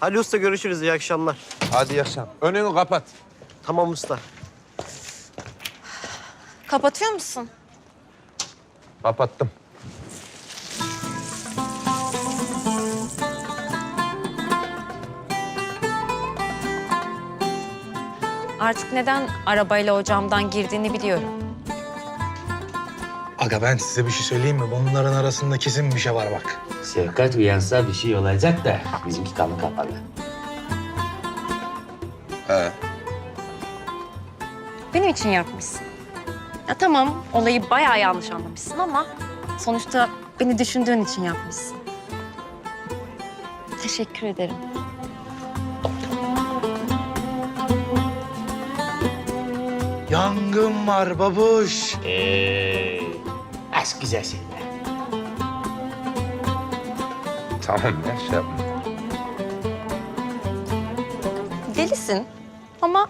Hadi usta görüşürüz. İyi akşamlar. Hadi yaşam. Önünü kapat. Tamam usta. Kapatıyor musun? Kapattım. Artık neden arabayla o camdan girdiğini biliyorum. Aga ben size bir şey söyleyeyim mi? Bunların arasında kesin bir şey var bak. Şefkat uyansa bir şey olacak da bizimki kanı kapalı. He. Benim için yapmışsın. Ya tamam, olayı bayağı yanlış anlamışsın ama sonuçta beni düşündüğün için yapmışsın. Teşekkür ederim. Yangın var babuş. Ee, aşk güzel şeyler. Tamam ya şey yapma. Delisin ama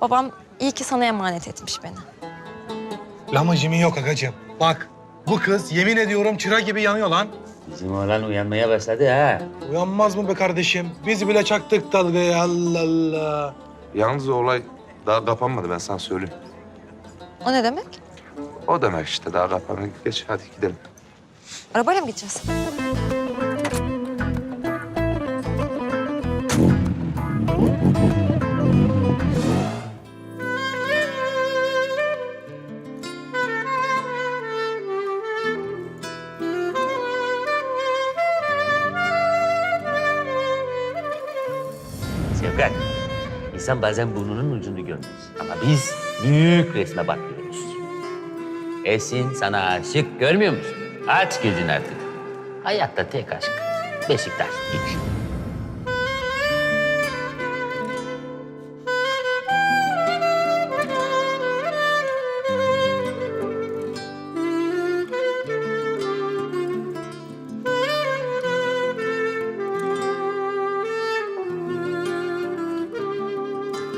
babam iyi ki sana emanet etmiş beni. Lamacımın yok agacığım. Bak bu kız yemin ediyorum çıra gibi yanıyor lan. Bizim oğlan uyanmaya başladı ha. Uyanmaz mı be kardeşim? Biz bile çaktık dalgayı Allah Allah. Yalnız olay daha kapanmadı ben sana söyleyeyim. O ne demek? O demek işte daha kapanmadı. Geç hadi gidelim. Arabayla mı gideceğiz? Şefkat, insan bazen burnunun ucunu görmez. Ama biz büyük resme bakıyoruz. Esin sana aşık görmüyor musun? Aç gözünü artık. Hayatta tek aşk. Beşiktaş. Git.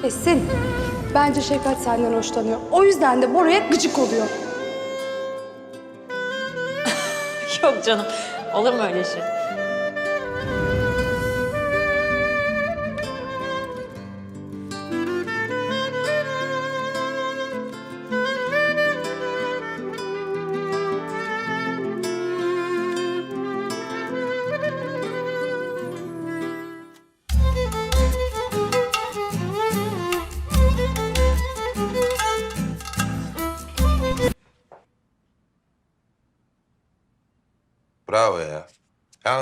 Esin, bence Şefkat senden hoşlanıyor. O yüzden de Bora'ya gıcık oluyor. Yok canım. Olur mu öyle şey?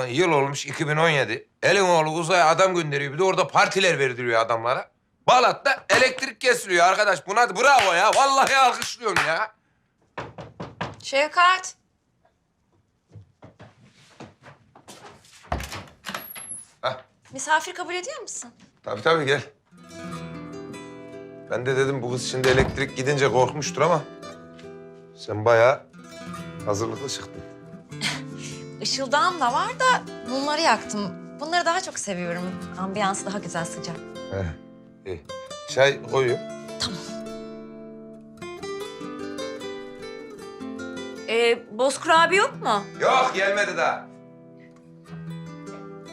Yıl olmuş 2017. Elin oğlu uzaya adam gönderiyor. Bir de orada partiler verdiriyor adamlara. Balat'ta elektrik kesiliyor arkadaş. Buna bravo ya. Vallahi alkışlıyorum ya. Şevkat. Hah. Misafir kabul ediyor musun? Tabii tabii gel. Ben de dedim bu kız şimdi elektrik gidince korkmuştur ama... ...sen bayağı hazırlıklı çıktın. Işıldağım da var da bunları yaktım. Bunları daha çok seviyorum. Ambiyansı daha güzel sıcak. He, iyi. Çay koyuyor. Ee, bozkır abi yok mu? Yok gelmedi daha.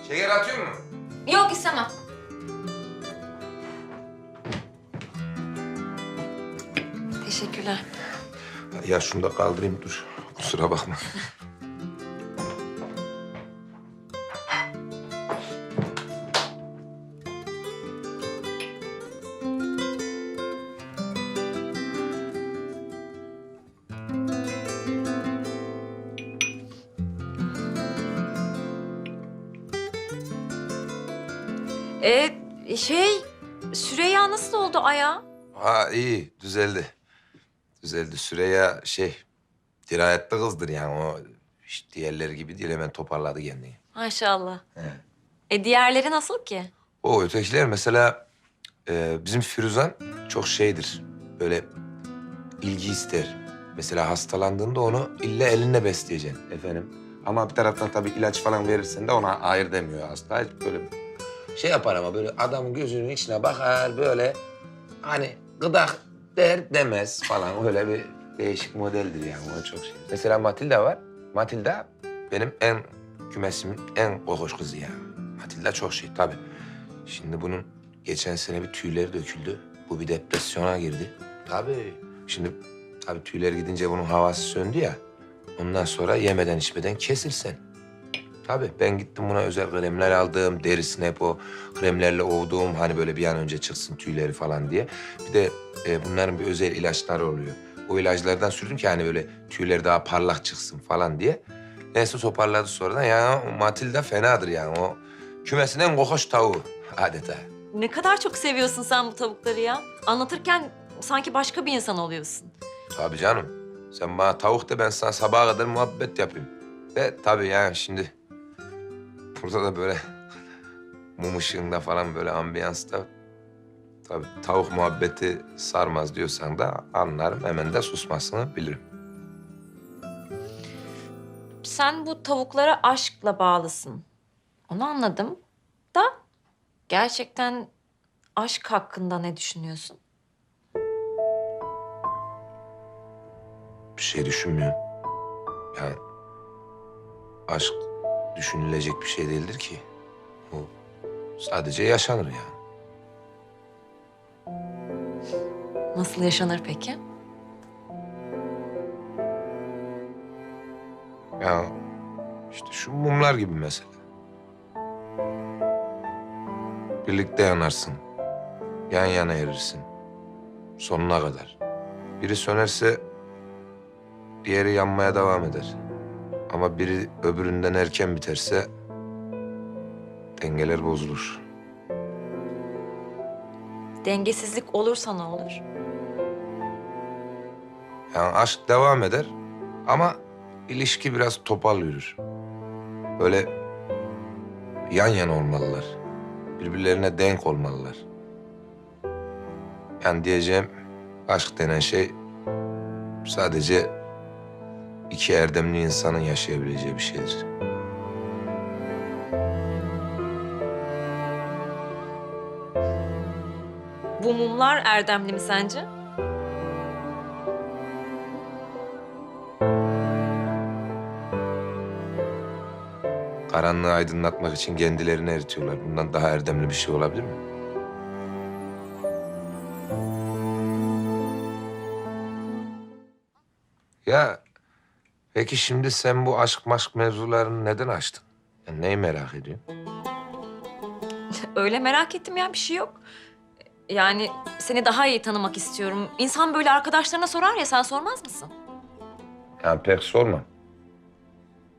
Şeker atıyor mu? Yok istemem. Teşekkürler. Ya şunu da kaldırayım dur. Kusura bakma. Ee, şey, Süreyya nasıl oldu ayağı? Ha iyi düzeldi. Düzeldi. Süreyya şey dirayetli kızdır yani o işte diğerleri gibi değil hemen toparladı kendini. Maşallah. E diğerleri nasıl ki? O ötekiler mesela e, bizim Firuzan çok şeydir. Böyle ilgi ister. Mesela hastalandığında onu illa elinle besleyeceksin efendim. Ama bir taraftan tabii ilaç falan verirsen de ona hayır demiyor hasta. Böyle şey yapar ama böyle adamın gözünün içine bakar böyle hani gıdak der demez falan öyle bir değişik modeldir yani o çok şey. Mesela Matilda var. Matilda benim en kümesimin en kokoş kızı ya. Matilda çok şey tabii. Şimdi bunun geçen sene bir tüyleri döküldü. Bu bir depresyona girdi. Tabii. Şimdi tabii tüyler gidince bunun havası söndü ya. Ondan sonra yemeden içmeden kesilsen. Tabii ben gittim buna özel kremler aldım. Derisine hep o kremlerle ovduğum hani böyle bir an önce çıksın tüyleri falan diye. Bir de e, bunların bir özel ilaçları oluyor. O ilaçlardan sürdüm ki hani böyle tüyleri daha parlak çıksın falan diye. Neyse toparladı sonradan. Ya o Matilda fenadır yani. O kümesinin en kokoş tavuğu adeta. Ne kadar çok seviyorsun sen bu tavukları ya. Anlatırken sanki başka bir insan oluyorsun. Tabii canım. Sen bana tavuk de ben sana sabaha kadar muhabbet yapayım. Ve tabii yani şimdi burada da böyle mum ışığında falan böyle ambiyansta tabii tavuk muhabbeti sarmaz diyorsan da anlarım. Hemen de susmasını bilirim. Sen bu tavuklara aşkla bağlısın. Onu anladım. Da gerçekten aşk hakkında ne düşünüyorsun? Bir şey düşünmüyorum. Yani aşk düşünülecek bir şey değildir ki. O sadece yaşanır yani. Nasıl yaşanır peki? Ya işte şu mumlar gibi mesela. Birlikte yanarsın. Yan yana erirsin. Sonuna kadar. Biri sönerse diğeri yanmaya devam eder. Ama biri öbüründen erken biterse dengeler bozulur. Dengesizlik olursa ne olur? Yani aşk devam eder ama ilişki biraz topal yürür. Böyle yan yana olmalılar. Birbirlerine denk olmalılar. Yani diyeceğim aşk denen şey sadece iki erdemli insanın yaşayabileceği bir şeydir. Bu mumlar erdemli mi sence? Karanlığı aydınlatmak için kendilerini eritiyorlar. Bundan daha erdemli bir şey olabilir mi? Peki şimdi sen bu aşk maşk mevzularını neden açtın? Yani neyi merak ediyorsun? Öyle merak ettim ya bir şey yok. Yani seni daha iyi tanımak istiyorum. İnsan böyle arkadaşlarına sorar ya sen sormaz mısın? Yani pek sormam.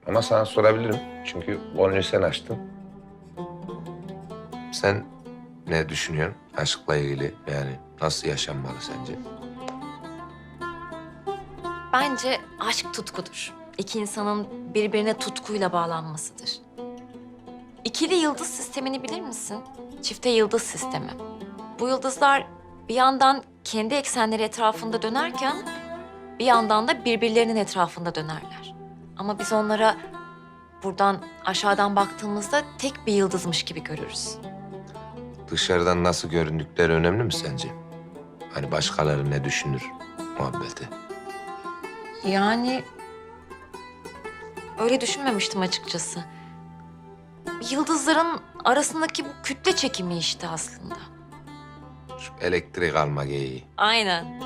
Ama sana sorabilirim. Çünkü konuyu sen açtın. Sen ne düşünüyorsun aşkla ilgili? Yani nasıl yaşanmalı sence? Bence aşk tutkudur. İki insanın birbirine tutkuyla bağlanmasıdır. İkili yıldız sistemini bilir misin? Çifte yıldız sistemi. Bu yıldızlar bir yandan kendi eksenleri etrafında dönerken bir yandan da birbirlerinin etrafında dönerler. Ama biz onlara buradan aşağıdan baktığımızda tek bir yıldızmış gibi görürüz. Dışarıdan nasıl göründükleri önemli mi sence? Hani başkaları ne düşünür muhabbeti? Yani öyle düşünmemiştim açıkçası. Yıldızların arasındaki bu kütle çekimi işte aslında. Şu elektrik alma geyiği. Aynen.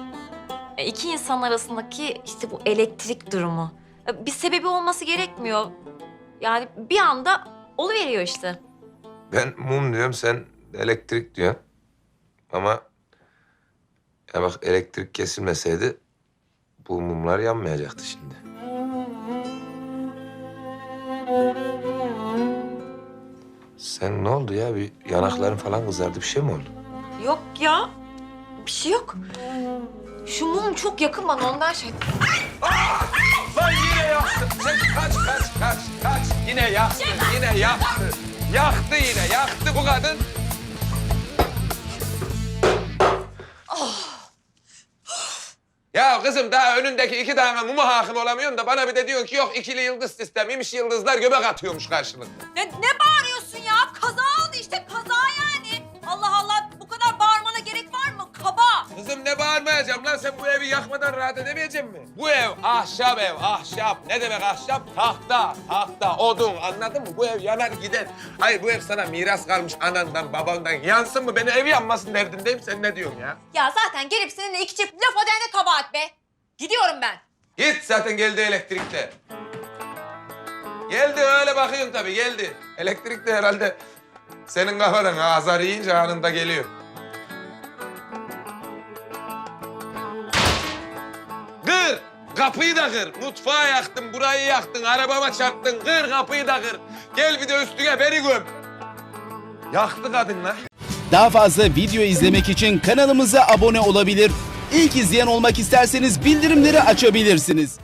E, İki insan arasındaki işte bu elektrik durumu. E, Bir sebebi olması gerekmiyor. Yani bir anda oluveriyor işte. Ben mum diyorum, sen elektrik diyorsun. Ama ya bak elektrik kesilmeseydi bu mumlar yanmayacaktı şimdi. Sen ne oldu ya? Bir yanakların falan kızardı. Bir şey mi oldu? Yok ya. Bir şey yok. Şu mum çok yakın bana ondan şey. Lan yine yaktı. Sen kaç, kaç, kaç, kaç. Yine yaktı, yine yaktı. Yaktı yine, yaktı bu kadın. Kızım daha önündeki iki tane muma hakim olamıyorsun da bana bir de diyorsun ki yok ikili yıldız sistemiymiş yıldızlar göbek atıyormuş karşılıklı. Ne, ne bağırıyorsun ya? Kaza oldu işte kaza ne bağırmayacağım lan sen bu evi yakmadan rahat edemeyecek mi? Bu ev ahşap ev, ahşap. Ne demek ahşap? Tahta, tahta, odun anladın mı? Bu ev yanar gider. Hayır bu ev sana miras kalmış anandan, babandan. Yansın mı? Beni ev yanmasın derdindeyim. Sen ne diyorsun ya? Ya zaten gelip seninle iki çift laf edene kabahat be. Gidiyorum ben. Git zaten geldi elektrikte. Geldi öyle bakıyorsun tabii geldi. Elektrik de herhalde senin kafadan azar yiyince anında geliyor. Kapıyı da kır. Mutfağı yaktın, burayı yaktın, arabama çarptın. Kır kapıyı da kır. Gel bir de üstüne beni göm. Yaktı kadın lan. Daha fazla video izlemek için kanalımıza abone olabilir. İlk izleyen olmak isterseniz bildirimleri açabilirsiniz.